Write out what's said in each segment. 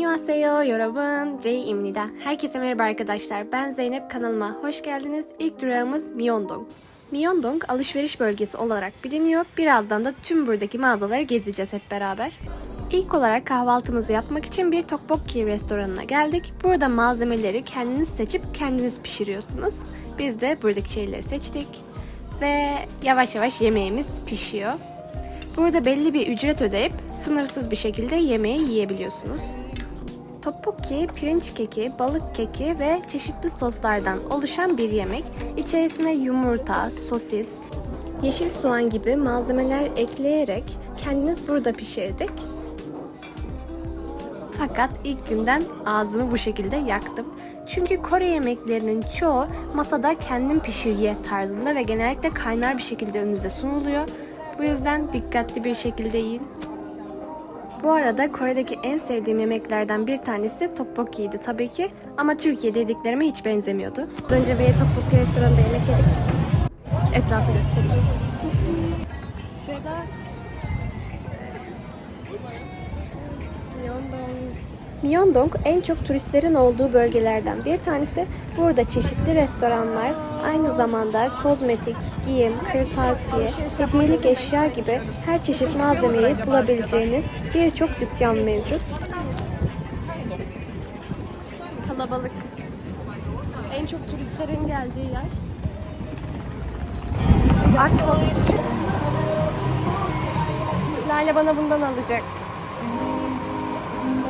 Annyeonghaseyo yorobun Jay'imnida. Herkese merhaba arkadaşlar. Ben Zeynep kanalıma hoş geldiniz. İlk durağımız Myeongdong. Myeongdong alışveriş bölgesi olarak biliniyor. Birazdan da tüm buradaki mağazaları gezeceğiz hep beraber. İlk olarak kahvaltımızı yapmak için bir tteokbokki restoranına geldik. Burada malzemeleri kendiniz seçip kendiniz pişiriyorsunuz. Biz de buradaki şeyleri seçtik. Ve yavaş yavaş yemeğimiz pişiyor. Burada belli bir ücret ödeyip sınırsız bir şekilde yemeği yiyebiliyorsunuz. Tteokbokki, pirinç keki, balık keki ve çeşitli soslardan oluşan bir yemek. İçerisine yumurta, sosis, yeşil soğan gibi malzemeler ekleyerek kendiniz burada pişirdik. Fakat ilk günden ağzımı bu şekilde yaktım. Çünkü Kore yemeklerinin çoğu masada kendim pişir ye tarzında ve genellikle kaynar bir şekilde önünüze sunuluyor. Bu yüzden dikkatli bir şekilde yiyin. Bu arada Kore'deki en sevdiğim yemeklerden bir tanesi tteokbokki'ydi tabii ki ama Türkiye dediklerime hiç benzemiyordu. Önce bir tteokbokki restoranında yemek yedik. Etrafı göstereyim. Şurada Myeongdong en çok turistlerin olduğu bölgelerden bir tanesi. Burada çeşitli restoranlar, aynı zamanda kozmetik, giyim, kırtasiye, hediyelik eşya gibi her çeşit malzemeyi bulabileceğiniz birçok dükkan mevcut. Kalabalık. En çok turistlerin geldiği yer. Artbox. Lale bana bundan alacak.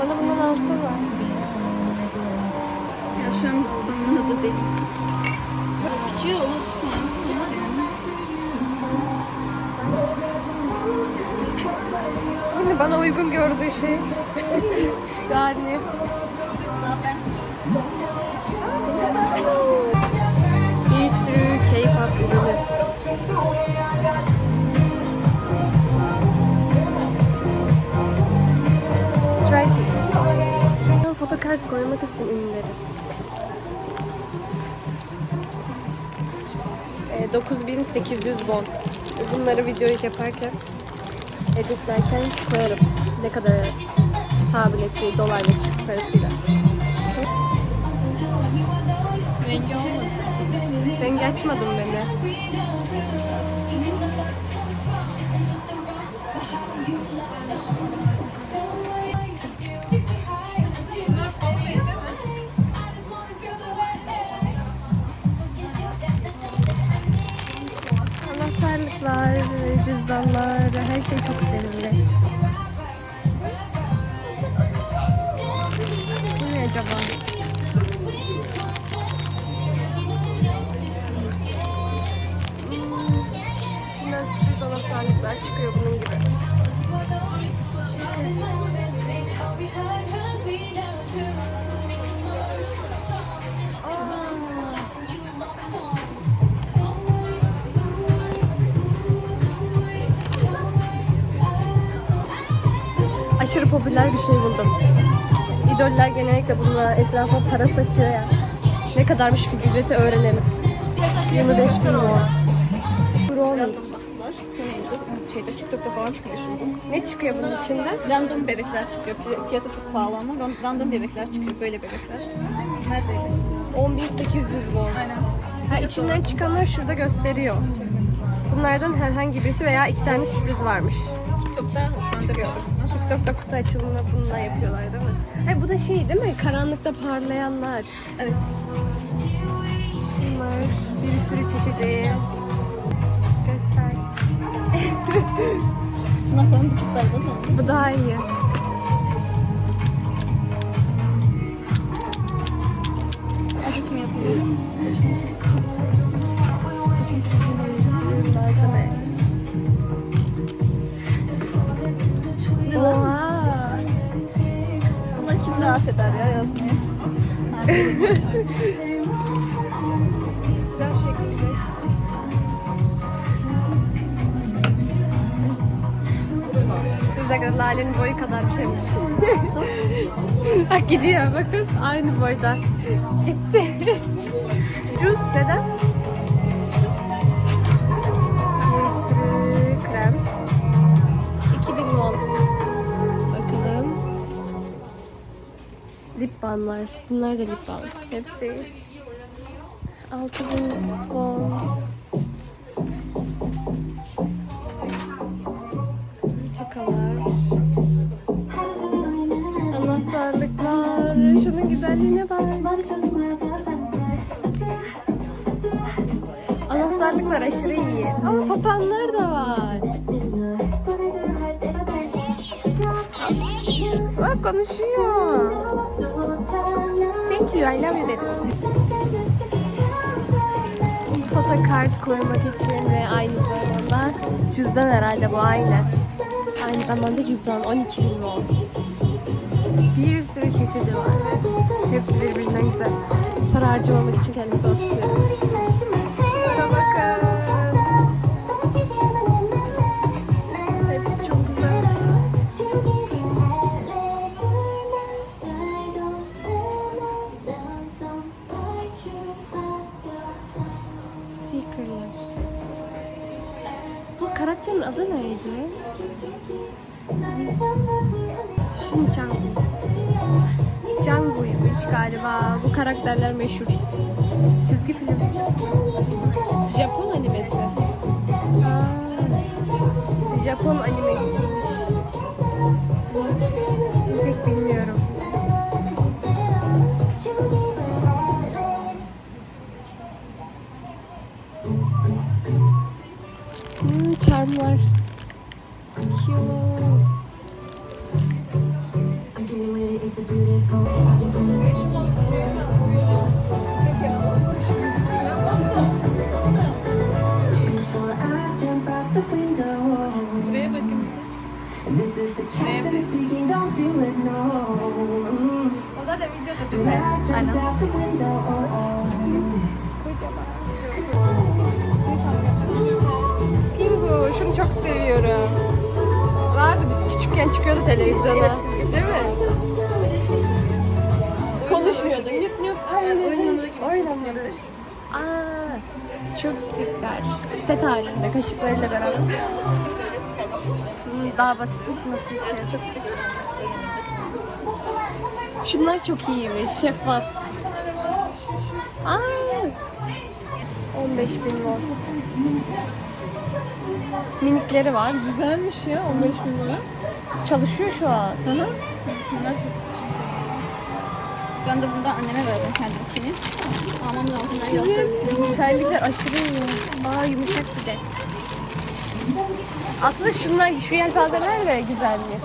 Bana bundan alsana. Ya şu an bana hazır değil misin? Küçüğü olur. Bana uygun gördüğü şey. yani. Fotokart koymak için ürünleri. E, 9800 won. Bunları videoyu yaparken editlerken koyarım. Ne kadar tahammül ettiği dolar ve Türk parasıyla. Rengi olmadı. Rengi açmadım beni. Cüzdanlar, her şey çok sevimli. Bu ne acaba? İçinden sürpriz anahtarlıklar çıkıyor bunun gibi. Aşırı popüler bir şey buldum. İdoller genellikle bununla etrafa para saçıyor ya. Ne kadarmış ücreti öğrenelim. 25 bin won. Brownie. Boxlar. Sonra ince şeyde TikTok'ta falan meşhur bu. Ne çıkıyor bunun içinden? Random bebekler çıkıyor. Fi- Fiyatı çok pahalı ama ran- random bebekler çıkıyor. Böyle bebekler. Neredeydi? 10.800 won. Aynen. Ha, içinden çıkanlar şurada gösteriyor. Bunlardan herhangi birisi veya iki tane sürpriz varmış. TikTok'ta şu anda meşhur. TikTok'ta kutu açılımı bununla yapıyorlar değil mi? Ay bu da şey değil mi? Karanlıkta parlayanlar. Evet. Bunlar bir sürü çeşidi. Göster. Tırnaklarım belli değil mi? Bu daha iyi. Rahat eder ya var. Güzel şekilde. Dur bir dakika Lale'nin boyu kadar bir şeymiş. Bak gidiyor bakın aynı boyda. Gitti. Ucuz neden? Balmlar. Bunlar da lip balm. Hepsi 6000 won. Tokalar. Anahtarlıklar. Şunun güzelliğine bak. Anahtarlıklar aşırı iyi. Ama papağanlar da var. Bak konuşuyor. Thank you, I love you dedi. Fotokart koymak için ve aynı zamanda cüzdan herhalde bu aynı. Aynı zamanda cüzdan 12 bin won. Bir sürü çeşidi var ve hepsi birbirinden güzel. Para harcamamak için kendimi zor tutuyorum. Shinchan. Django'ymuş galiba. Bu karakterler meşhur. Çizgi film. Pingu, şunu çok seviyorum. Vardı biz küçükken çıkıyordu televizyona. Değil mi? Konuşmuyordu. Nüt nüt. Aynen. Oynamıyordu. Aa, çok stikler. Set halinde kaşıklarıyla beraber. Hmm, Daha basit tutması için. Çok stik. Şunlar çok iyiymiş. Şeffaf. Aa, 15 bin won. Minikleri var. Güzelmiş ya 15 bin lira. Çalışıyor şu an. Bunlar çok küçük. Ben de bundan anneme verdim kendimkini. Almam lazım ben yazdığım Terlikler aşırı iyi. Aa yumuşak bir de. Aslında şunlar, şu yelpazeler de güzelmiş.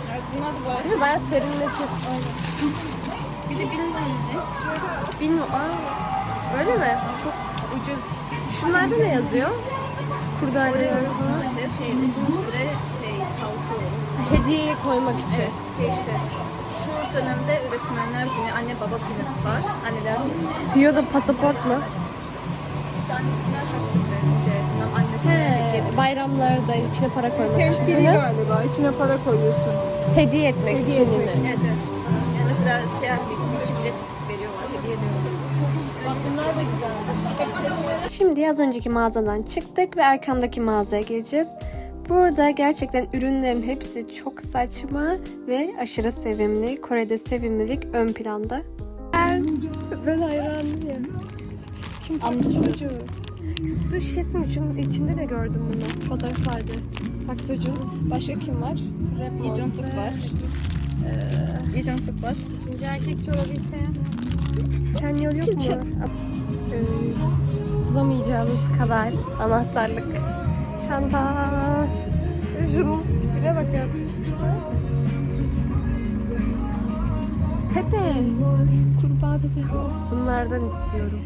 Değil mi? Bayağı serinletir. Bir de bilmem ne. Bilmiyorum. Aa, öyle mi? Çok ucuz. Şunlarda ne yazıyor? Falan. Maalesef şey uzun süre şey salgı Hediyeye koymak için. Evet şey işte şu dönemde öğretmenler günü, anne baba günü var. Anneler günü. Diyor da pasaport mu? İşte annesine harçlık verince, bayramlarda içine para koymak için. Temsili hı. galiba. İçine para koyuyorsun. Hediye etmek Hediye için. etmek yine. Evet evet. Yani mesela seyahat gitmek için bilet veriyorlar, hediye ediyorlar. Bunlar da güzelmiş. Şimdi az önceki mağazadan çıktık ve arkamdaki mağazaya gireceğiz. Burada gerçekten ürünlerin hepsi çok saçma ve aşırı sevimli. Kore'de sevimlilik ön planda. Ben, ben hayranım ya. Kim çocuğu? Su şişesinin için, içinde de gördüm bunu. Fotoğraf vardı. Bak çocuğun. Başka kim var? Rap Lee Jong-suk var. Lee Jong-suk var. İkinci erkek çorabı isteyen. Çanyol yok mu? Ee, bulamayacağımız kadar anahtarlık. Çanta. Şunun tipine bakın. Pepe. Kurbağa Pepe. Bunlardan istiyorum.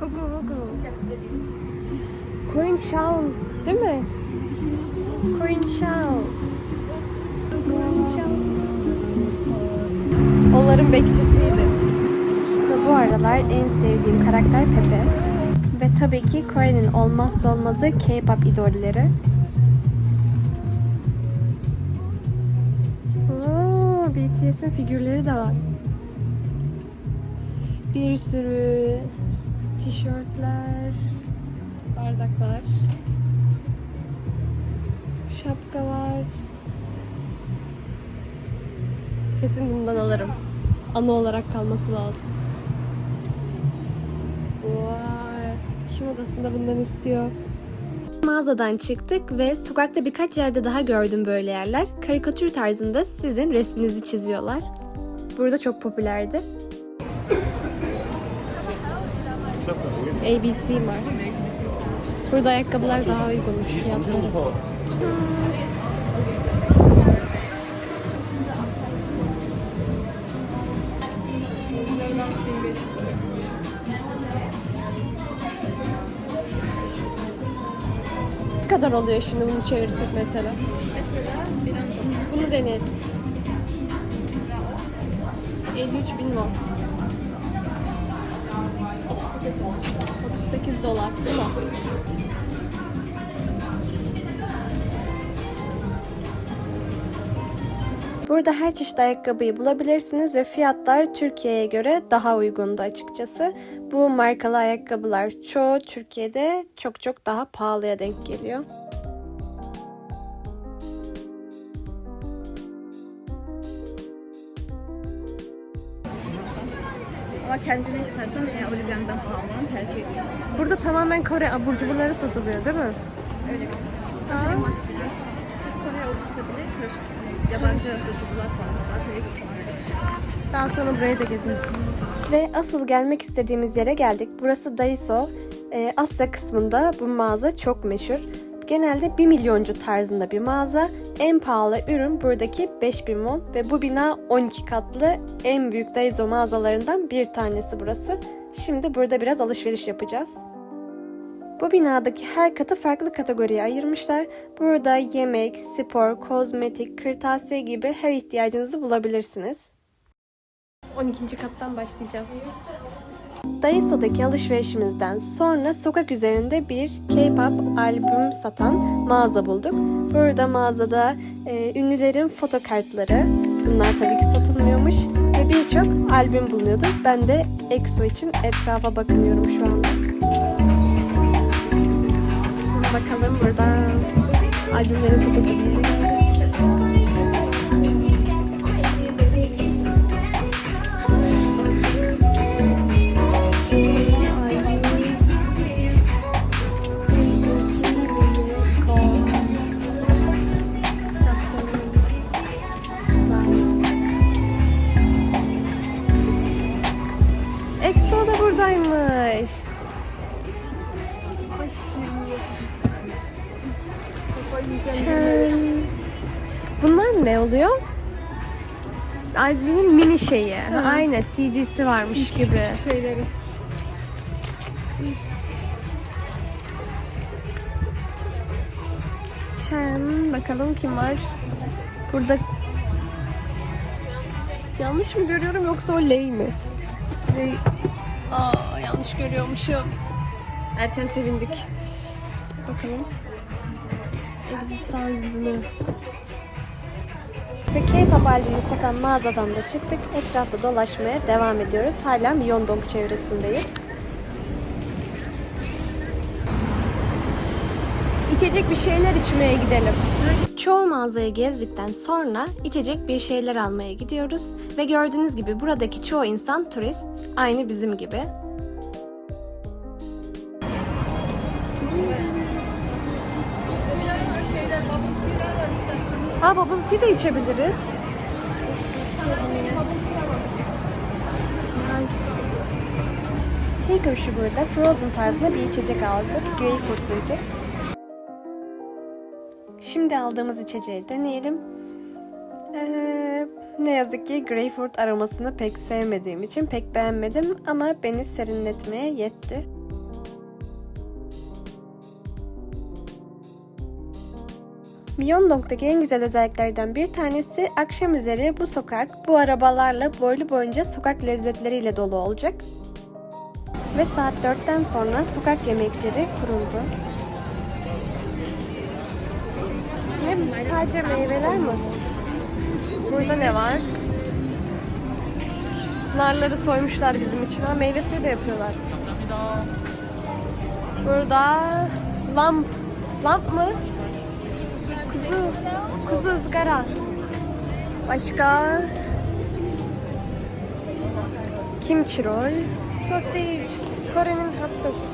Hugu hugu. Coin Shawn. Değil mi? Coin Shawn. Onların bekçisiydi. Da bu aralar en sevdiğim karakter Pepe. Ve tabii ki Kore'nin olmazsa olmazı K-pop idolleri. Oo, BTS'in figürleri de var. Bir sürü tişörtler, bardaklar, şapka var. Kesin bundan alırım. Anı olarak kalması lazım. Vay. Kim odasında bundan istiyor? Mağazadan çıktık ve sokakta birkaç yerde daha gördüm böyle yerler. Karikatür tarzında sizin resminizi çiziyorlar. Burada çok popülerdi. ABC var. Burada ayakkabılar daha uygunmuş fiyatları. Ne kadar oluyor şimdi bunu çevirirsek mesela? Mesela biraz Bunu deneyelim. 53 bin won. 38 dolar. 38 dolar değil mi? Burada her çeşit ayakkabıyı bulabilirsiniz ve fiyatlar Türkiye'ye göre daha uygundu açıkçası. Bu markalı ayakkabılar çoğu Türkiye'de çok çok daha pahalıya denk geliyor. Ama kendine istersen ya Olivia'dan almanı tercih ediyorum. Burada tamamen Kore abur cuburları satılıyor değil mi? Öyle gözüküyor. Ama sırf Kore olmasa bile karışık yabancı koşullar falan var. Böyle bir Daha sonra burayı da gezeriz. Ve asıl gelmek istediğimiz yere geldik. Burası Daiso. Ee, Asya kısmında bu mağaza çok meşhur. Genelde 1 milyoncu tarzında bir mağaza. En pahalı ürün buradaki 5000 won ve bu bina 12 katlı en büyük Daiso mağazalarından bir tanesi burası. Şimdi burada biraz alışveriş yapacağız. Bu binadaki her katı farklı kategoriye ayırmışlar. Burada yemek, spor, kozmetik, kırtasiye gibi her ihtiyacınızı bulabilirsiniz. 12. kattan başlayacağız. Daiso'daki alışverişimizden sonra sokak üzerinde bir K-pop albüm satan mağaza bulduk. Burada mağazada e, ünlülerin foto kartları, bunlar tabii ki satılmıyormuş ve birçok albüm bulunuyordu. Ben de EXO için etrafa bakınıyorum şu anda. Bakalım burada albümlerin satıldığı oluyor? Albümün mini şeyi. Aynen CD'si varmış gibi. Şeyleri. Chen. Bakalım kim var? Burada yanlış mı görüyorum yoksa o Ley mi? Ley. Aa yanlış görüyormuşum. Erken sevindik. Bakalım. Exist albümü. Ve K-pop albümü satan mağazadan da çıktık. Etrafta dolaşmaya devam ediyoruz. Hala Myeongdong çevresindeyiz. İçecek bir şeyler içmeye gidelim. Çoğu mağazayı gezdikten sonra içecek bir şeyler almaya gidiyoruz. Ve gördüğünüz gibi buradaki çoğu insan turist. Aynı bizim gibi. Aa bubble tea de içebiliriz. Tiger Sugar'da frozen tarzında bir içecek aldık. Greyfurtluydu. Şimdi aldığımız içeceği deneyelim. Ee, ne yazık ki greyfurt aromasını pek sevmediğim için pek beğenmedim ama beni serinletmeye yetti. Myeongdong'daki en güzel özelliklerden bir tanesi akşam üzeri bu sokak bu arabalarla boylu boyunca sokak lezzetleriyle dolu olacak. Ve saat 4'ten sonra sokak yemekleri kuruldu. Ne sadece meyveler mi? Burada ne var? Narları soymuşlar bizim için. Ha, meyve suyu da yapıyorlar. Burada lamp. Lamp mı? Kuzu, kuzu ızgara. Başka? Kimchi roll, sausage, Korean hot dog.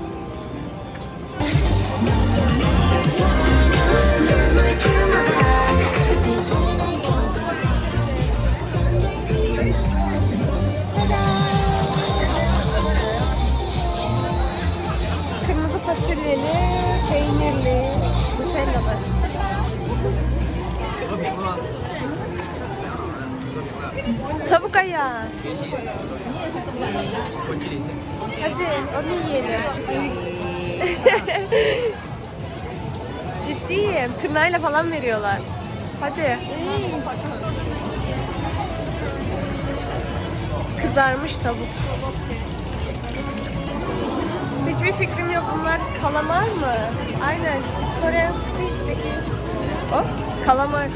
Tırnağıyla falan veriyorlar. Hadi. Kızarmış tavuk. Hiçbir fikrim yok. Bunlar kalamar mı? Aynen. Korean peki. Oh, kalamar.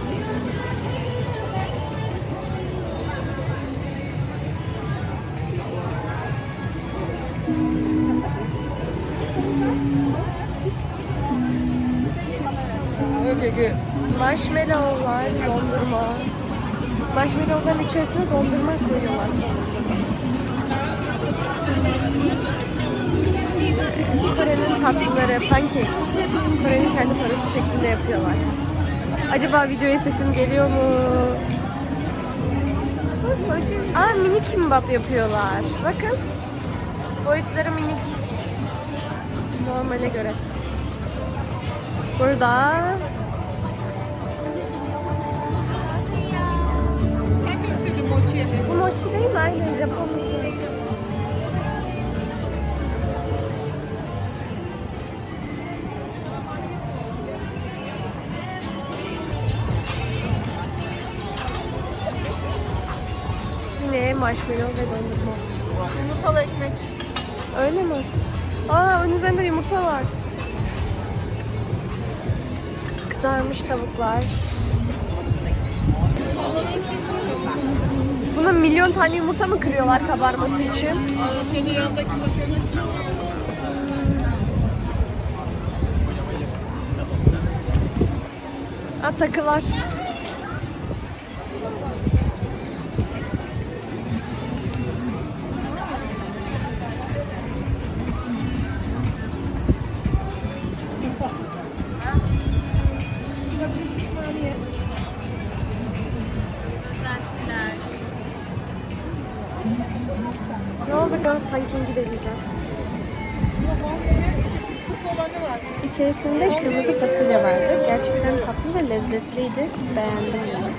Marshmallowlar, dondurma. Marshmallowların içerisine dondurma koyuyorlar sanırım. Kore'nin tatlıları, pankek. Kore'nin kendi parası şeklinde yapıyorlar. Acaba videoya sesim geliyor mu? Aa, soju. Aa mini kimbap yapıyorlar. Bakın. Boyutları minik. Normale göre. Burada Bu mochi değil mi? Aynen Japon mochi. Yine marshmallow ve dondurma. Yumurtalı ekmek. Öyle mi? Aa onun üzerinde yumurta var. Kızarmış tavuklar. Buna milyon tane yumurta mı kırıyorlar kabarması için? Ha takılar. Panking'i deneyeceğim. İçerisinde kırmızı fasulye vardı. Gerçekten tatlı ve lezzetliydi. Beğendim bunu.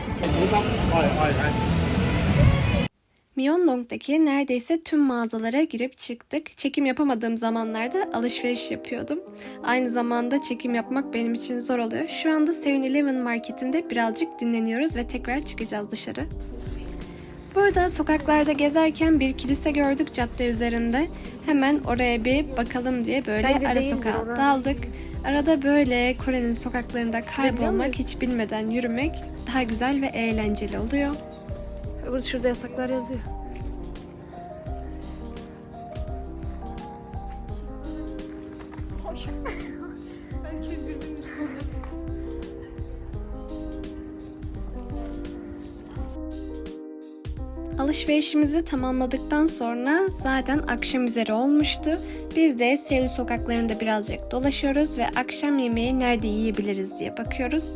Myeongdong'daki neredeyse tüm mağazalara girip çıktık. Çekim yapamadığım zamanlarda alışveriş yapıyordum. Aynı zamanda çekim yapmak benim için zor oluyor. Şu anda 7-Eleven marketinde birazcık dinleniyoruz ve tekrar çıkacağız dışarı. Burada sokaklarda gezerken bir kilise gördük cadde üzerinde. Hemen oraya bir bakalım diye böyle Bence ara sokağa orası. daldık. Arada böyle Kore'nin sokaklarında kaybolmak, hiç bilmeden yürümek daha güzel ve eğlenceli oluyor. Burada şurada yasaklar yazıyor. Alışverişimizi tamamladıktan sonra zaten akşam üzeri olmuştu. Biz de Seul sokaklarında birazcık dolaşıyoruz ve akşam yemeği nerede yiyebiliriz diye bakıyoruz.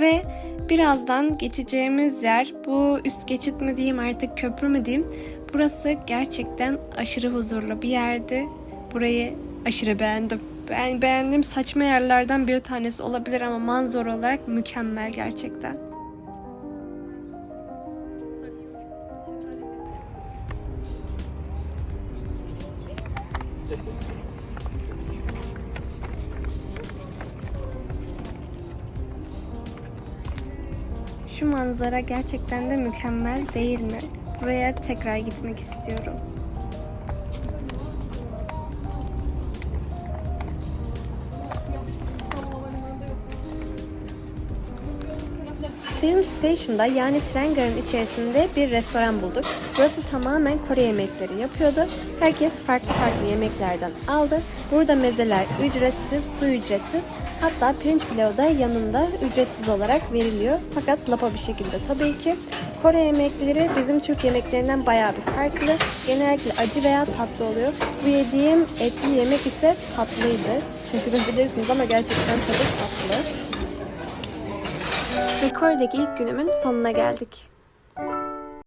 Ve birazdan geçeceğimiz yer bu üst geçit mi diyeyim artık köprü mü diyeyim. Burası gerçekten aşırı huzurlu bir yerdi. Burayı aşırı beğendim. Ben beğendiğim saçma yerlerden bir tanesi olabilir ama manzara olarak mükemmel gerçekten. Manzara gerçekten de mükemmel değil mi? Buraya tekrar gitmek istiyorum. Seoul Station'da yani tren garının içerisinde bir restoran bulduk. Burası tamamen Kore yemekleri yapıyordu. Herkes farklı farklı yemeklerden aldı. Burada mezeler ücretsiz, su ücretsiz. Hatta pirinç pilavı da yanında ücretsiz olarak veriliyor. Fakat lapa bir şekilde tabii ki. Kore yemekleri bizim Türk yemeklerinden bayağı bir farklı. Genellikle acı veya tatlı oluyor. Bu yediğim etli yemek ise tatlıydı. Şaşırabilirsiniz ama gerçekten tadı tatlı. Ve Kore'deki ilk günümün sonuna geldik.